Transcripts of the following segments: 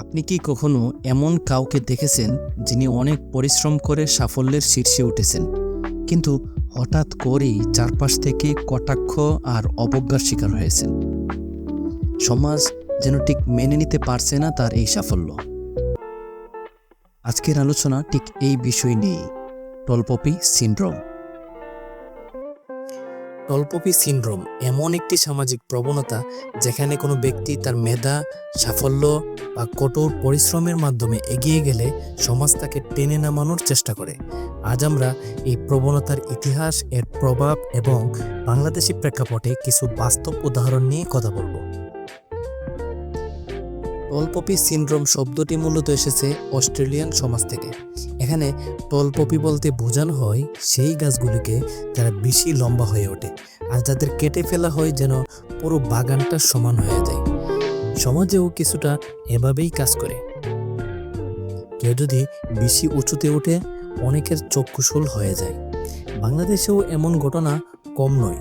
আপনি কি কখনো এমন কাউকে দেখেছেন যিনি অনেক পরিশ্রম করে সাফল্যের শীর্ষে উঠেছেন? কিন্তু হঠাৎ করেই চারপাশ থেকে কটাক্ষ আর অবজ্ঞার শিকার হয়েছেন। সমাজ যেন ঠিক মেনে নিতে পারছে না তার এই সাফল্য। আজকের আলোচনা ঠিক এই বিষয় নিয়েই। টলপপি সিনড্রোম। টলপপি সিন্ড্রোম এমন একটি সামাজিক প্রবণতা যেখানে কোনো ব্যক্তি তার মেধা, সাফল্য বা কঠোর পরিশ্রমের মাধ্যমে এগিয়ে গেলে সমাজ তাকে টেনে নামানোর চেষ্টা করে। আজ আমরা এই প্রবণতার ইতিহাস, এর প্রভাব এবং বাংলাদেশি প্রেক্ষাপটে কিছু বাস্তব উদাহরণ নিয়ে কথা বলব। টলপপি সিনড্রোম শব্দটি মূলত এসেছে অস্ট্রেলিয়ান সমাজ থেকে। এখানে টলপপি বলতে বোঝানো হয় সেই গাছগুলিকে যারা বেশি লম্বা হয়ে ওঠে আর যাদের কেটে ফেলা হয় যেন পুরো বাগানটা সমান হয়ে যায়। সমাজেও কিছুটা এভাবেই কাজ করে। কেউ যদি বেশি উঁচুতে ওঠে, অনেকের চক্ষুশূল হয়ে যায়। বাংলাদেশেও এমন ঘটনা কম নয়।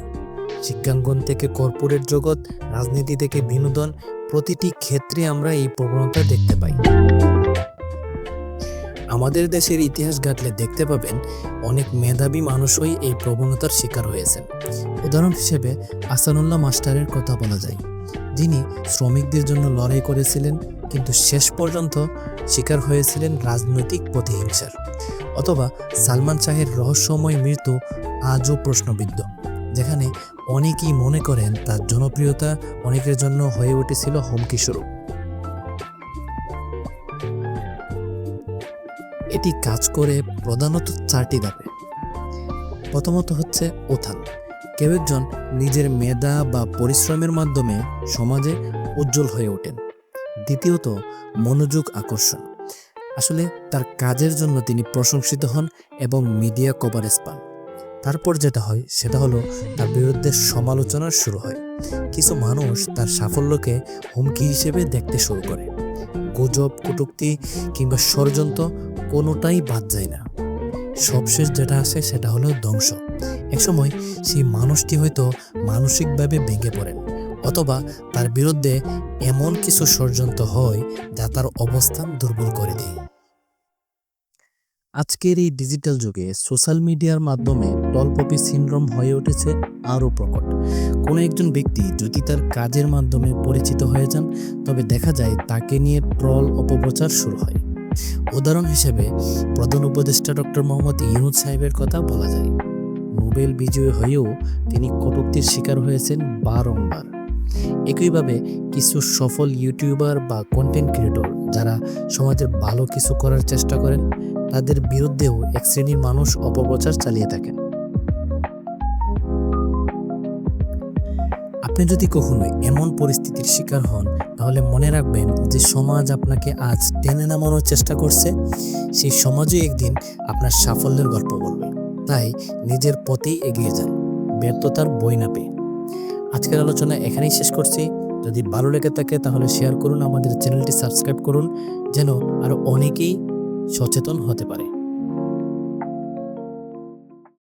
শিক্ষাঙ্গন থেকে কর্পোরেট জগৎ, রাজনীতি থেকে বিনোদন প্রতিটি ক্ষেত্রে আমরা এই প্রবণতা দেখতে পাই। আমাদের দেশের ইতিহাস ঘাটলে দেখতে পাবেন, অনেক মেধাবী মানুষই এই প্রবণতার শিকার হয়েছেন। উদাহরণ হিসেবে আসানুল্লাহ মাস্টারের কথা বলা যায়। যিনি শ্রমিকদের জন্য লড়াই করেছিলেন, কিন্তু শেষ পর্যন্ত শিকার হয়েছিলেন রাজনৈতিক প্রতিহিংসার। অথবা সালমান শাহের রহস্যময় মৃত্যু আজও প্রশ্নবিদ্ধ। যেখানে অনেকেই মনে করেন তার জনপ্রিয়তা অনেকের জন্য হয়ে উঠেছিল হুমকি স্বরূপ এটি কাজ করে প্রধানত চারটি ধাপে। প্রথমত হচ্ছে উত্থান কেউ একজন নিজের মেধা বা পরিশ্রমের মাধ্যমে সমাজে উজ্জ্বল হয়ে ওঠেন। দ্বিতীয়ত, মনোযোগ আকর্ষণ। আসলে তার কাজের জন্য তিনি প্রশংসিত হন এবং মিডিয়া কভারেজ পান। তারপর যেটা হয়, সেটা হলো তার বিরুদ্ধে সমালোচনা শুরু হয়। কিছু মানুষ তার সাফল্যকে হুমকি হিসেবে দেখতে শুরু করে। গুজব, কটুক্তি কিংবা ষড়যন্ত্র কোনোটাই বাদ যায় না। সবশেষ যেটা আসে সেটা হলো ধ্বংস। একসময় সেই মানুষটি হয়তো মানসিকভাবে ভেঙে পড়েন, অথবা তার বিরুদ্ধে এমন কিছু ষড়যন্ত্র হয় যা তার অবস্থান দুর্বল করে দেয়। আজকের এই ডিজিটাল যুগে সোশ্যাল মিডিয়ার মাধ্যমে টলপপি সিনড্রোম হয়ে উঠেছে আরও প্রকট। কোনো একজন ব্যক্তি যদি তার কাজের মাধ্যমে পরিচিত হয়ে যান, তবে দেখা যায় তাকে নিয়ে ট্রল অপপ্রচার শুরু হয়। উদাহরণ হিসেবে, প্রধান উপদেষ্টা ডক্টর মোহাম্মদ ইউনুস সাহেবের কথা বলা যায়। নোবেল বিজয়ী হয়েও তিনি কটূক্তির শিকার হয়েছেন বারংবার। একইভাবে কিছু সফল ইউটিউবার বা কন্টেন্ট ক্রিয়েটর যারা সমাজের ভালো কিছু করার চেষ্টা করেন, তাদের বিরুদ্ধেও এক শ্রেণির মানুষ অপপ্রচার চালিয়ে থাকেন। আপনি যদি কখনো এমন পরিস্থিতির শিকার হন, তাহলে মনে রাখবেন যে সমাজ আপনাকে আজ টেনে নামানোর চেষ্টা করছে। সেই সমাজও একদিন আপনার সাফল্যের গল্প বলবে। তাই নিজের পথেই এগিয়ে যান। ব্যর্থতার বই না পেয়ে। আজকের আলোচনা এখানেই শেষ করছি। যদি ভালো লেগে থাকে তাহলে শেয়ার করুন, আমাদের চ্যানেলটি সাবস্ক্রাইব করুন, যেন আরও অনেকেই সচেতন হতে পারে।